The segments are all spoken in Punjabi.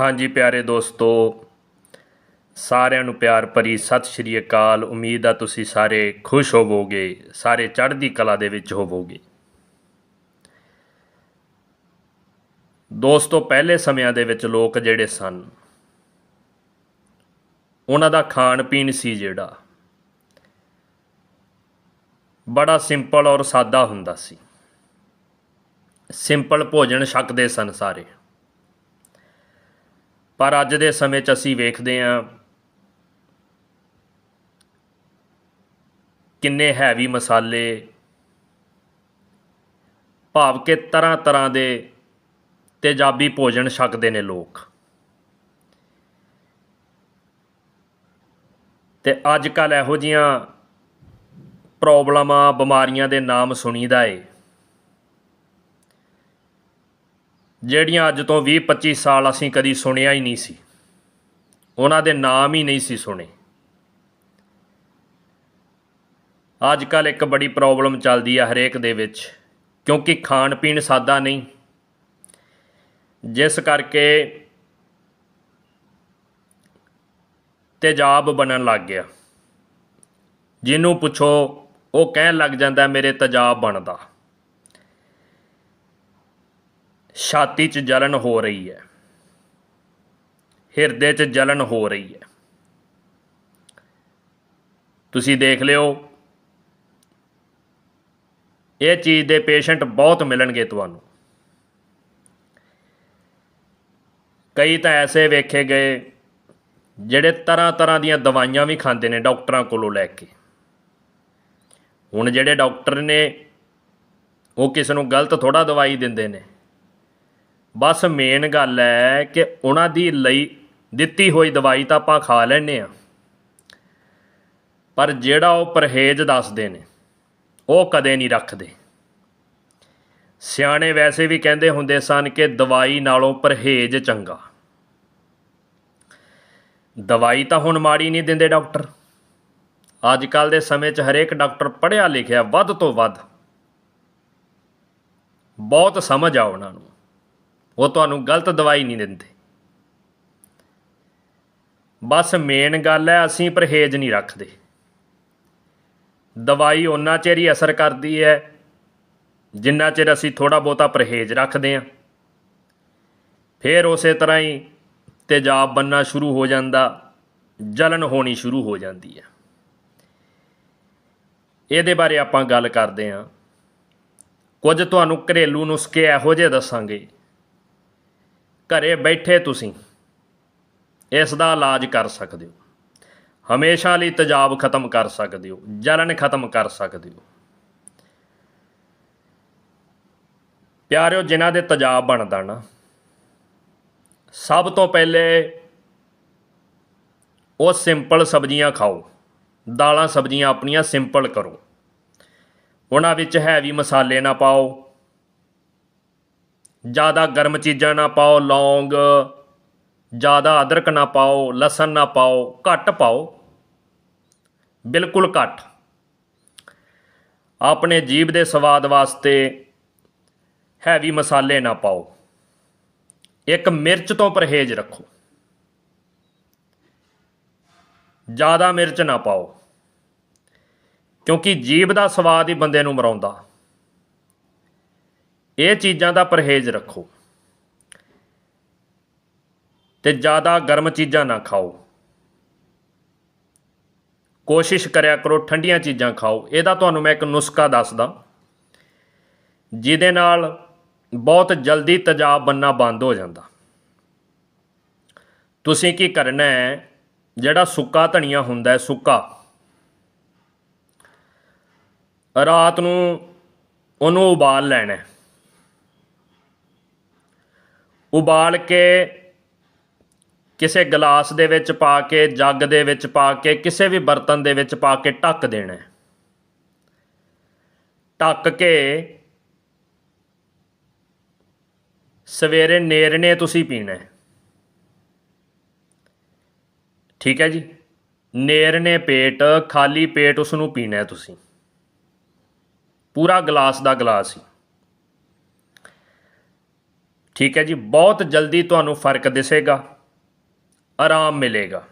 ਹਾਂਜੀ ਪਿਆਰੇ ਦੋਸਤੋ, ਸਾਰਿਆਂ ਨੂੰ ਪਿਆਰ ਭਰੀ ਸਤਿ ਸ਼੍ਰੀ ਅਕਾਲ। ਉਮੀਦ ਆ ਤੁਸੀਂ ਸਾਰੇ ਖੁਸ਼ ਹੋਵੋਗੇ, ਸਾਰੇ ਚੜ੍ਹਦੀ ਕਲਾ ਦੇ ਵਿੱਚ ਹੋਵੋਗੇ। ਦੋਸਤੋ, ਪਹਿਲੇ ਸਮਿਆਂ ਦੇ ਵਿੱਚ ਲੋਕ ਜਿਹੜੇ ਸਨ, ਉਹਨਾਂ ਦਾ ਖਾਣ ਪੀਣ ਸੀ ਜਿਹੜਾ। ਬੜਾ ਸਿੰਪਲ ਔਰ ਸਾਦਾ ਹੁੰਦਾ ਸੀ। ਸਿੰਪਲ ਭੋਜਨ ਛਕਦੇ ਸਨ ਸਾਰੇ। ਪਰ ਅੱਜ ਦੇ ਸਮੇਂ 'ਚ ਅਸੀਂ ਵੇਖਦੇ ਹਾਂ ਕਿੰਨੇ ਹੈਵੀ ਮਸਾਲੇ ਭਾਵ ਕਿ ਤਰ੍ਹਾਂ ਤਰ੍ਹਾਂ ਦੇ ਤੇਜ਼ਾਬੀ ਭੋਜਨ ਛਕਦੇ ਨੇ ਲੋਕ। ਤੇ ਅੱਜ ਕੱਲ ਇਹੋ ਜੀਆਂ ਪ੍ਰੋਬਲਮਾਂ ਬਿਮਾਰੀਆਂ ਦੇ ਨਾਮ ਸੁਣੀਦਾ ਏ। ਜਿਹੜੀਆਂ ਅੱਜ ਤੋਂ 20 25 ਸਾਲ ਅਸੀਂ ਕਦੀ ਸੁਣਿਆ ਹੀ ਨਹੀਂ ਸੀ। ਉਹਨਾਂ ਦੇ ਨਾਮ ਹੀ ਨਹੀਂ ਸੀ ਸੁਣੇ। ਅੱਜ ਕੱਲ ਇੱਕ ਬੜੀ ਪ੍ਰੋਬਲਮ ਚੱਲਦੀ ਆ ਹਰੇਕ ਦੇ ਵਿੱਚ, ਕਿਉਂਕਿ ਖਾਣ ਪੀਣ ਸਾਦਾ ਨਹੀਂ। ਜਿਸ ਕਰਕੇ ਤੇਜ਼ਾਬ ਬਣਨ ਲੱਗ ਗਿਆ। ਜਿਹਨੂੰ ਪੁੱਛੋ, ਉਹ ਕਹਿਣ ਲੱਗ ਜਾਂਦਾ, ਮੇਰੇ ਤੇਜ਼ਾਬ ਬਣਦਾ। ਛਾਤੀ 'ਚ ਜਲਨ ਹੋ ਰਹੀ ਹੈ। ਹਿਰਦੇ 'ਚ ਜਲਨ ਹੋ ਰਹੀ ਹੈ। ਤੁਸੀਂ ਦੇਖ ਲਿਓ। ਇਹ ਚੀਜ਼ ਦੇ ਪੇਸ਼ੈਂਟ ਬਹੁਤ ਮਿਲਣਗੇ ਤੁਹਾਨੂੰ। ਕਈ ਤਾਂ ਐਸੇ ਵੇਖੇ ਗਏ, ਜਿਹੜੇ ਤਰ੍ਹਾਂ ਤਰ੍ਹਾਂ ਦੀਆਂ ਦਵਾਈਆਂ ਵੀ ਖਾਂਦੇ ਨੇ ਡਾਕਟਰਾਂ ਕੋਲੋਂ ਲੈ ਕੇ। ਹੁਣ ਜਿਹੜੇ ਡਾਕਟਰ ਨੇ, ਉਹ ਕਿਸੇ ਨੂੰ ਗਲਤ ਥੋੜਾ ਦਵਾਈ ਦਿੰਦੇ ਨੇ। ਬਸ ਮੇਨ ਗੱਲ ਹੈ ਕਿ ਉਹਨਾਂ ਦੀ ਲਈ ਦਿੱਤੀ ਹੋਈ ਦਵਾਈ ਤਾਂ ਆਪਾਂ ਖਾ ਲੈਣੇ ਆ ਪਰ ਜਿਹੜਾ ਉਹ ਪਰਹੇਜ਼ ਦੱਸਦੇ ਨੇ, ਉਹ ਕਦੇ ਨਹੀਂ ਰੱਖਦੇ। ਸਿਆਣੇ ਵੈਸੇ ਵੀ ਕਹਿੰਦੇ ਹੁੰਦੇ ਸਨ ਕਿ ਦਵਾਈ ਨਾਲੋਂ ਪਰਹੇਜ਼ ਚੰਗਾ। ਦਵਾਈ ਤਾਂ ਹੁਣ ਮਾੜੀ ਨਹੀਂ ਦਿੰਦੇ ਡਾਕਟਰ। ਅੱਜ ਕੱਲ ਦੇ ਸਮੇਂ 'ਚ ਹਰੇਕ ਡਾਕਟਰ ਪੜ੍ਹਿਆ ਲਿਖਿਆ ਵੱਧ ਤੋਂ ਵੱਧ। ਬਹੁਤ ਸਮਝ ਆ ਉਹਨਾਂ ਨੂੰ। ਉਹ ਤੁਹਾਨੂੰ ਗਲਤ ਦਵਾਈ ਨਹੀਂ ਦਿੰਦੇ। ਬਸ ਮੇਨ ਗੱਲ ਹੈ, ਅਸੀਂ ਪਰਹੇਜ਼ ਨਹੀਂ ਰੱਖਦੇ। ਦਵਾਈ ਉਹਨਾਂ ਚਿਰ ਹੀ ਅਸਰ ਕਰਦੀ ਹੈ, ਜਿੰਨਾ ਚਿਰ ਅਸੀਂ ਥੋੜਾ ਬਹੁਤਾ ਪਰਹੇਜ਼ ਰੱਖਦੇ ਹਾਂ। ਫਿਰ ਉਸੇ ਤਰ੍ਹਾਂ ਹੀ ਤੇਜ਼ਾਬ ਬੰਨਾ ਸ਼ੁਰੂ ਹੋ ਜਾਂਦਾ, ਜਲਨ ਹੋਣੀ ਸ਼ੁਰੂ ਹੋ ਜਾਂਦੀ ਹੈ। ਇਹਦੇ ਬਾਰੇ ਆਪਾਂ ਗੱਲ ਕਰਦੇ ਹਾਂ। ਕੁਝ ਤੁਹਾਨੂੰ ਘਰੇਲੂ ਨੁਸਖੇ ਇਹੋ ਜਿਹੇ ਦੱਸਾਂਗੇ। ਘਰੇ ਬੈਠੇ ਤੁਸੀਂ, ਇਸ ਦਾ ਇਲਾਜ ਕਰ ਸਕਦੇ ਹੋ। ਹਮੇਸ਼ਾ ਲਈ ਤਜਾਬ ਖਤਮ ਕਰ ਸਕਦੇ ਹੋ, ਜਲਨ ਖਤਮ ਕਰ ਸਕਦੇ ਹੋ। ਪਿਆਰਿਓ, ਜਿਨ੍ਹਾਂ ਦੇ ਤਜਾਬ ਬਣਦਾ ਨਾ, ਸਭ ਤੋਂ ਪਹਿਲੇ ਉਹ ਸਿੰਪਲ ਸਬਜ਼ੀਆਂ ਖਾਓ, ਦਾਲਾਂ ਸਬਜ਼ੀਆਂ ਆਪਣੀਆਂ ਸਿੰਪਲ ਕਰੋ। ਉਹਨਾਂ ਵਿੱਚ ਹੈਵੀ ਮਸਾਲੇ ਨਾ ਪਾਓ ਜ਼ਿਆਦਾ ਗਰਮ ਚੀਜ਼ਾਂ ਨਾ ਪਾਓ, ਲੌਂਗ, ਜ਼ਿਆਦਾ ਅਦਰਕ ਨਾ ਪਾਓ, ਲਸਣ ਨਾ ਪਾਓ, ਘੱਟ ਪਾਓ। ਬਿਲਕੁਲ ਘੱਟ। ਆਪਣੇ ਜੀਭ ਦੇ ਸਵਾਦ ਵਾਸਤੇ ਹੈਵੀ ਮਸਾਲੇ ਨਾ ਪਾਓ। ਇੱਕ ਮਿਰਚ ਤੋਂ ਪਰਹੇਜ਼ ਰੱਖੋ। ਜ਼ਿਆਦਾ ਮਿਰਚ ਨਾ ਪਾਓ। ਕਿਉਂਕਿ ਜੀਭ ਦਾ ਸਵਾਦ ਹੀ ਬੰਦੇ ਨੂੰ ਮਰਾਉਂਦਾ। ਇਹ ਚੀਜ਼ਾਂ ਦਾ ਪਰਹੇਜ਼ ਰੱਖੋ। ਤੇ ਜ਼ਿਆਦਾ ਗਰਮ ਚੀਜ਼ਾਂ ਨਾ ਖਾਓ। ਕੋਸ਼ਿਸ਼ ਕਰਿਆ ਕਰੋ ਠੰਡੀਆਂ ਚੀਜ਼ਾਂ ਖਾਓ। ਇਹਦਾ ਤੁਹਾਨੂੰ ਮੈਂ ਇੱਕ ਨੁਸਖਾ ਦੱਸਦਾ। ਜਿਹਦੇ ਨਾਲ ਬਹੁਤ ਜਲਦੀ ਤੇਜ਼ਾਬ ਬੰਨਾ ਬੰਦ ਹੋ ਜਾਂਦਾ। ਤੁਸੀਂ ਕੀ ਕਰਨਾ ਹੈ? ਜਿਹੜਾ ਸੁੱਕਾ ਧਨੀਆ ਹੁੰਦਾ ਹੈ, ਸੁੱਕਾ। ਰਾਤ ਨੂੰ ਉਹਨੂੰ ਉਬਾਲ ਲੈਣਾ ਉਬਾਲ ਕੇ ਕਿਸੇ ਗਲਾਸ ਦੇ ਵਿੱਚ ਪਾ ਕੇ, ਜੱਗ ਦੇ ਵਿੱਚ ਪਾ ਕੇ, ਕਿਸੇ ਵੀ ਬਰਤਨ ਦੇ ਵਿੱਚ ਪਾ ਕੇ ਢੱਕ ਦੇਣਾ ਢੱਕ ਕੇ ਸਵੇਰੇ ਨੇਰਨੇ ਤੁਸੀਂ ਪੀਣਾ ਠੀਕ ਹੈ ਜੀ? ਨੇਰਨੇ ਪੇਟ, ਖਾਲੀ ਪੇਟ ਉਸ ਨੂੰ ਪੀਣਾ ਤੁਸੀਂ। ਪੂਰਾ ਗਲਾਸ ਦਾ ਗਲਾਸ ਹੀ। ਠੀਕ ਹੈ ਜੀ, ਬਹੁਤ ਜਲਦੀ ਤੁਹਾਨੂੰ ਫ਼ਰਕ ਦਿਸੇਗਾ, ਆਰਾਮ ਮਿਲੇਗਾ।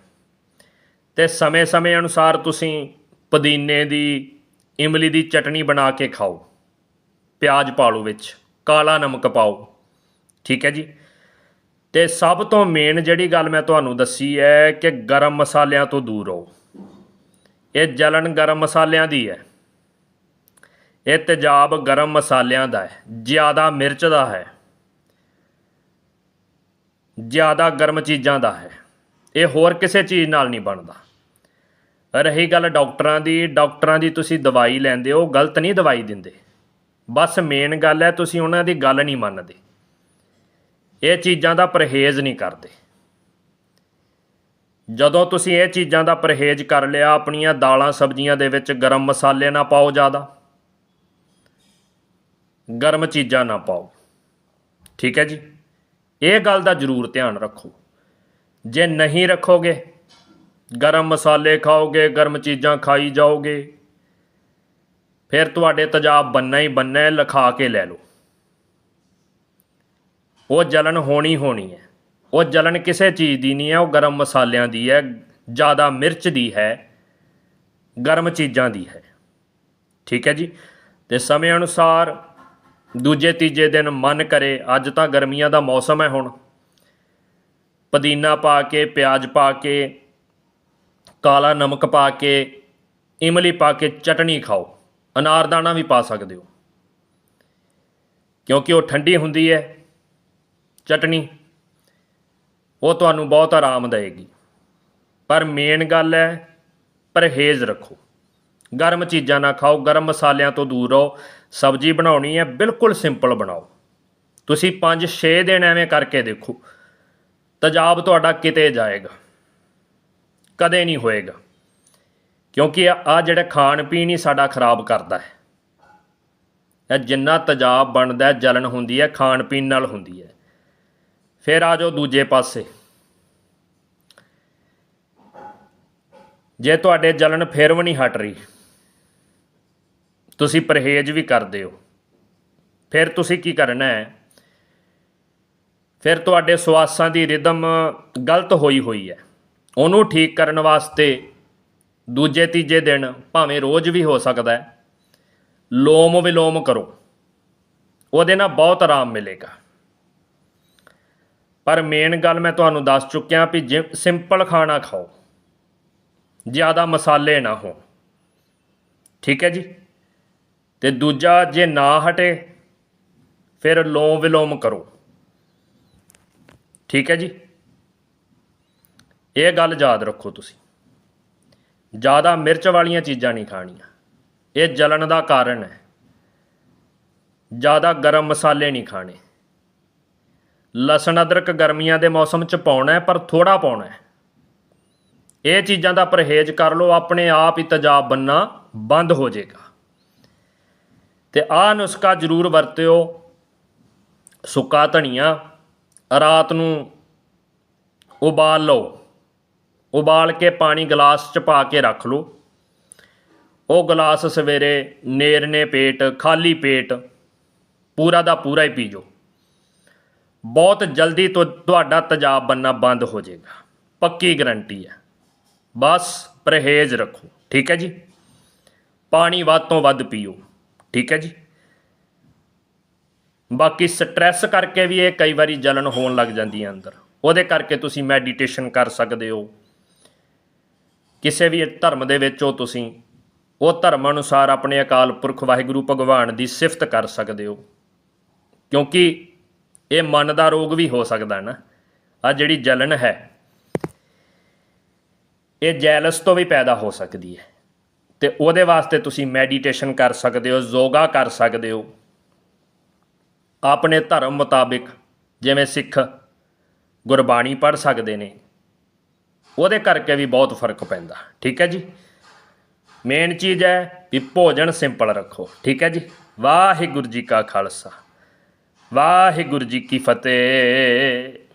ਤੇ ਸਮੇਂ-ਸਮੇਂ ਅਨੁਸਾਰ ਤੁਸੀਂ ਪੁਦੀਨੇ ਦੀ, ਇਮਲੀ ਦੀ ਚਟਣੀ ਬਣਾ ਕੇ ਖਾਓ, ਪਿਆਜ਼ ਪਾ ਲਓ ਵਿੱਚ, ਕਾਲਾ ਨਮਕ ਪਾਓ, ਠੀਕ ਹੈ ਜੀ। ਤੇ ਸਭ ਤੋਂ ਮੇਨ ਜਿਹੜੀ ਗੱਲ ਮੈਂ ਤੁਹਾਨੂੰ ਦੱਸੀ ਹੈ ਕਿ ਗਰਮ ਮਸਾਲਿਆਂ ਤੋਂ ਦੂਰ ਰਹੋ। ਇਹ ਜਲਨ ਗਰਮ ਮਸਾਲਿਆਂ ਦੀ ਹੈ। ਇਹ ਤੇਜ਼ਾਬ ਗਰਮ ਮਸਾਲਿਆਂ ਦਾ ਹੈ, ਜ਼ਿਆਦਾ ਮਿਰਚ ਦਾ ਹੈ। ਜ਼ਿਆਦਾ ਗਰਮ ਚੀਜ਼ਾਂ ਦਾ ਹੈ। ਇਹ ਹੋਰ ਕਿਸੇ ਚੀਜ਼ ਨਾਲ ਨਹੀਂ ਬਣਦਾ। ਰਹੀ ਗੱਲ ਡਾਕਟਰਾਂ ਦੀ ਡਾਕਟਰਾਂ ਦੀ ਤੁਸੀਂ ਦਵਾਈ ਲੈਂਦੇ ਹੋ, ਗਲਤ ਨਹੀਂ ਦਵਾਈ ਦਿੰਦੇ। ਬਸ ਮੇਨ ਗੱਲ ਹੈ, ਤੁਸੀਂ ਉਹਨਾਂ ਦੀ ਗੱਲ ਨਹੀਂ ਮੰਨਦੇ। ਇਹ ਚੀਜ਼ਾਂ ਦਾ ਪਰਹੇਜ਼ ਨਹੀਂ ਕਰਦੇ। ਜਦੋਂ ਤੁਸੀਂ ਇਹ ਚੀਜ਼ਾਂ ਦਾ ਪਰਹੇਜ਼ ਕਰ ਲਿਆ, ਆਪਣੀਆਂ ਦਾਲਾਂ ਸਬਜ਼ੀਆਂ ਦੇ ਵਿੱਚ ਗਰਮ ਮਸਾਲੇ ਨਾ ਪਾਓ ਜ਼ਿਆਦਾ। ਗਰਮ ਚੀਜ਼ਾਂ ਨਾ ਪਾਓ। ਠੀਕ ਹੈ ਜੀ? ਇਹ ਗੱਲ ਦਾ ਜ਼ਰੂਰ ਧਿਆਨ ਰੱਖੋ। ਜੇ ਨਹੀਂ ਰੱਖੋਗੇ, ਗਰਮ ਮਸਾਲੇ ਖਾਓਗੇ, ਗਰਮ ਚੀਜ਼ਾਂ ਖਾਈ ਜਾਓਗੇ, ਫਿਰ ਤੁਹਾਡੇ ਤਜਾਬ ਬੰਨਾ ਹੀ ਬੰਨਾ ਲਿਖਾ ਕੇ ਲੈ ਲਓ। ਉਹ ਜਲਨ ਹੋਣੀ ਹੋਣੀ ਹੈ। ਉਹ ਜਲਨ ਕਿਸੇ ਚੀਜ਼ ਦੀ ਨਹੀਂ ਹੈ, ਉਹ ਗਰਮ ਮਸਾਲਿਆਂ ਦੀ ਹੈ, ਜ਼ਿਆਦਾ ਮਿਰਚ ਦੀ ਹੈ, ਗਰਮ ਚੀਜ਼ਾਂ ਦੀ ਹੈ। ਠੀਕ ਹੈ ਜੀ? ਤੇ ਸਮੇਂ ਅਨੁਸਾਰ ਦੂਜੇ ਤੀਜੇ ਦਿਨ ਮਨ ਕਰੇ, ਅੱਜ ਤਾਂ ਗਰਮੀਆਂ ਦਾ ਮੌਸਮ ਹੈ ਹੁਣ। ਪੁਦੀਨਾ ਪਾ ਕੇ, ਪਿਆਜ਼ ਪਾ ਕੇ, ਕਾਲਾ ਨਮਕ ਪਾ ਕੇ, ਇਮਲੀ ਪਾ ਕੇ ਚਟਣੀ ਖਾਓ। ਅਨਾਰਦਾਨਾ ਵੀ ਪਾ ਸਕਦੇ ਹੋ। ਕਿਉਂਕਿ ਉਹ ਠੰਡੀ ਹੁੰਦੀ ਹੈ, ਚਟਣੀ, ਉਹ ਤੁਹਾਨੂੰ ਬਹੁਤ ਆਰਾਮ ਦੇਏਗੀ ਪਰ ਮੇਨ ਗੱਲ ਹੈ, ਪਰਹੇਜ਼ ਰੱਖੋ। ਗਰਮ ਚੀਜ਼ਾਂ ਨਾ ਖਾਓ, ਗਰਮ ਮਸਾਲਿਆਂ ਤੋਂ ਦੂਰ ਰਹੋ। ਸਬਜ਼ੀ ਬਣਾਉਣੀ ਹੈ ਬਿਲਕੁਲ ਸਿੰਪਲ ਬਣਾਓ। ਤੁਸੀਂ 5-6 ਦਿਨ ਐਵੇਂ ਕਰਕੇ ਦੇਖੋ ਤਜਾਬ ਤੁਹਾਡਾ ਕਿਤੇ ਜਾਏਗਾ ਕਦੇ ਨਹੀਂ ਹੋਏਗਾ। ਕਿਉਂਕਿ ਆ ਜਿਹੜਾ ਖਾਣ ਪੀਣ ਹੀ ਸਾਡਾ ਖਰਾਬ ਕਰਦਾ ਹੈ। ਇਹ ਜਿੰਨਾ ਤਜਾਬ ਬਣਦਾ ਹੈ, ਜਲਨ ਹੁੰਦੀ ਹੈ ਖਾਣ ਪੀਣ ਨਾਲ ਹੁੰਦੀ ਹੈ। ਫਿਰ ਆ ਜਾਓ ਦੂਜੇ ਪਾਸੇ। ਜੇ ਤੁਹਾਡੇ ਜਲਨ ਫਿਰ ਵੀ ਨਹੀਂ ਹਟ ਰਹੀ ਤੁਸੀਂ ਪਰਹੇਜ਼ ਵੀ ਕਰਦੇ ਹੋ। ਫਿਰ ਤੁਸੀਂ ਕੀ ਕਰਨਾ ਹੈ? ਫਿਰ ਤੁਹਾਡੇ ਸਵਾਸਾਂ ਦੀ ਰਿਦਮ ਗਲਤ ਹੋਈ ਹੋਈ ਹੈ। ਉਹਨੂੰ ਠੀਕ ਕਰਨ ਵਾਸਤੇ ਦੂਜੇ ਤੀਜੇ ਦਿਨ ਭਾਵੇਂ ਰੋਜ਼ ਵੀ ਹੋ ਸਕਦਾ ਹੈ। ਲੋਮ ਵਿਲੋਮ ਕਰੋ। ਉਹਦੇ ਨਾਲ ਬਹੁਤ ਆਰਾਮ ਮਿਲੇਗਾ। ਪਰ ਮੇਨ ਗੱਲ ਮੈਂ ਤੁਹਾਨੂੰ ਦੱਸ ਚੁੱਕਿਆ ਵੀ ਜਿ ਸਿੰਪਲ ਖਾਣਾ ਖਾਓ। ਜ਼ਿਆਦਾ ਮਸਾਲੇ ਨਾ ਹੋ ਠੀਕ ਹੈ ਜੀ? ਤੇ ਦੂਜਾ ਜੇ ਨਾ ਹਟੇ, ਫਿਰ ਲੋਮ ਵਿਲੋਮ ਕਰੋ। ਠੀਕ ਹੈ ਜੀ? ਇਹ ਗੱਲ ਯਾਦ ਰੱਖੋ ਤੁਸੀਂ। ਜ਼ਿਆਦਾ ਮਿਰਚ ਵਾਲੀਆਂ ਚੀਜ਼ਾਂ ਨਹੀਂ ਖਾਣੀਆਂ। ਇਹ ਜਲਣ ਦਾ ਕਾਰਨ ਹੈ। ਜ਼ਿਆਦਾ ਗਰਮ ਮਸਾਲੇ ਨਹੀਂ ਖਾਣੇ। ਲਸਣ ਅਦਰਕ ਗਰਮੀਆਂ ਦੇ ਮੌਸਮ 'ਚ ਪਾਉਣਾ ਹੈ, ਪਰ ਥੋੜਾ ਪਾਉਣਾ ਹੈ। ਇਹ ਚੀਜ਼ਾਂ ਦਾ ਪਰਹੇਜ਼ ਕਰ ਲਓ, ਆਪਣੇ ਆਪ ਹੀ ਤਜਾਬ ਬੰਨਾ ਬੰਦ ਹੋ ਜਾਏਗਾ। ਤੇ ਆਹ ਨੁਸਖਾ ਜ਼ਰੂਰ ਵਰਤਿਓ। ਸੁੱਕਾ ਧਨੀਆ, ਰਾਤ ਨੂੰ ਉਬਾਲ ਲਓ। ਉਬਾਲ ਕੇ ਪਾਣੀ ਗਲਾਸ 'ਚ ਪਾ ਕੇ ਰੱਖ ਲਓ। ਉਹ ਗਲਾਸ ਸਵੇਰੇ ਨੇਰਨੇ ਪੇਟ, ਖਾਲੀ ਪੇਟ ਪੂਰਾ ਦਾ ਪੂਰਾ ਹੀ ਪੀ ਜਾਓ ਬਹੁਤ ਜਲਦੀ ਤੋਂ, ਤੁਹਾਡਾ ਤਜਾਬ ਬੰਨਾ ਬੰਦ ਹੋ ਜਾਏਗਾ ਪੱਕੀ ਗਰੰਟੀ ਹੈ। ਬਸ ਪਰਹੇਜ਼ ਰੱਖੋ। ਠੀਕ ਹੈ ਜੀ? ਪਾਣੀ ਵੱਧ ਤੋਂ ਵੱਧ ਪੀਓ। ਠੀਕ ਹੈ ਜੀ। ਬਾਕੀ ਸਟ੍ਰੈਸ ਕਰਕੇ ਵੀ ਇਹ ਕਈ ਵਾਰੀ ਜਲਨ ਹੋਣ ਲੱਗ ਜਾਂਦੀ ਹੈ ਅੰਦਰ। ਉਹਦੇ ਕਰਕੇ ਤੁਸੀਂ ਮੈਡੀਟੇਸ਼ਨ ਕਰ ਸਕਦੇ ਹੋ। ਕਿਸੇ ਵੀ ਧਰਮ ਦੇ ਵਿੱਚ ਹੋ ਤੁਸੀਂ, ਉਹ ਧਰਮ ਅਨੁਸਾਰ ਆਪਣੇ ਅਕਾਲ ਪੁਰਖ ਵਾਹਿਗੁਰੂ ਭਗਵਾਨ ਦੀ ਸਿਫਤ ਕਰ ਸਕਦੇ ਹੋ। ਕਿਉਂਕਿ ਇਹ ਮਨ ਦਾ ਰੋਗ ਵੀ ਹੋ ਸਕਦਾ ਨਾ। ਆ ਜਿਹੜੀ ਜਲਨ ਹੈ, ਇਹ ਜੈਲਸ ਤੋਂ ਵੀ ਪੈਦਾ ਹੋ ਸਕਦੀ ਹੈ। ਤੇ ਉਹਦੇ ਵਾਸਤੇ ਤੁਸੀਂ ਮੈਡੀਟੇਸ਼ਨ ਕਰ ਸਕਦੇ ਹੋ, ਯੋਗਾ ਕਰ ਸਕਦੇ ਹੋ। ਆਪਣੇ ਧਰਮ ਮੁਤਾਬਿਕ ਜਿਵੇਂ ਸਿੱਖ ਗੁਰਬਾਣੀ ਪੜ੍ਹ ਸਕਦੇ ਨੇ, ਉਹਦੇ ਕਰਕੇ ਵੀ ਬਹੁਤ ਫ਼ਰਕ ਪੈਂਦਾ, ਠੀਕ ਹੈ ਜੀ? ਮੇਨ ਚੀਜ਼ ਹੈ ਵੀ ਭੋਜਨ ਸਿੰਪਲ ਰੱਖੋ, ਠੀਕ ਹੈ ਜੀ? ਵਾਹਿਗੁਰੂ ਜੀ ਕਾ ਖਾਲਸਾ, ਵਾਹਿਗੁਰੂ ਜੀ ਕੀ ਫਤਿਹ।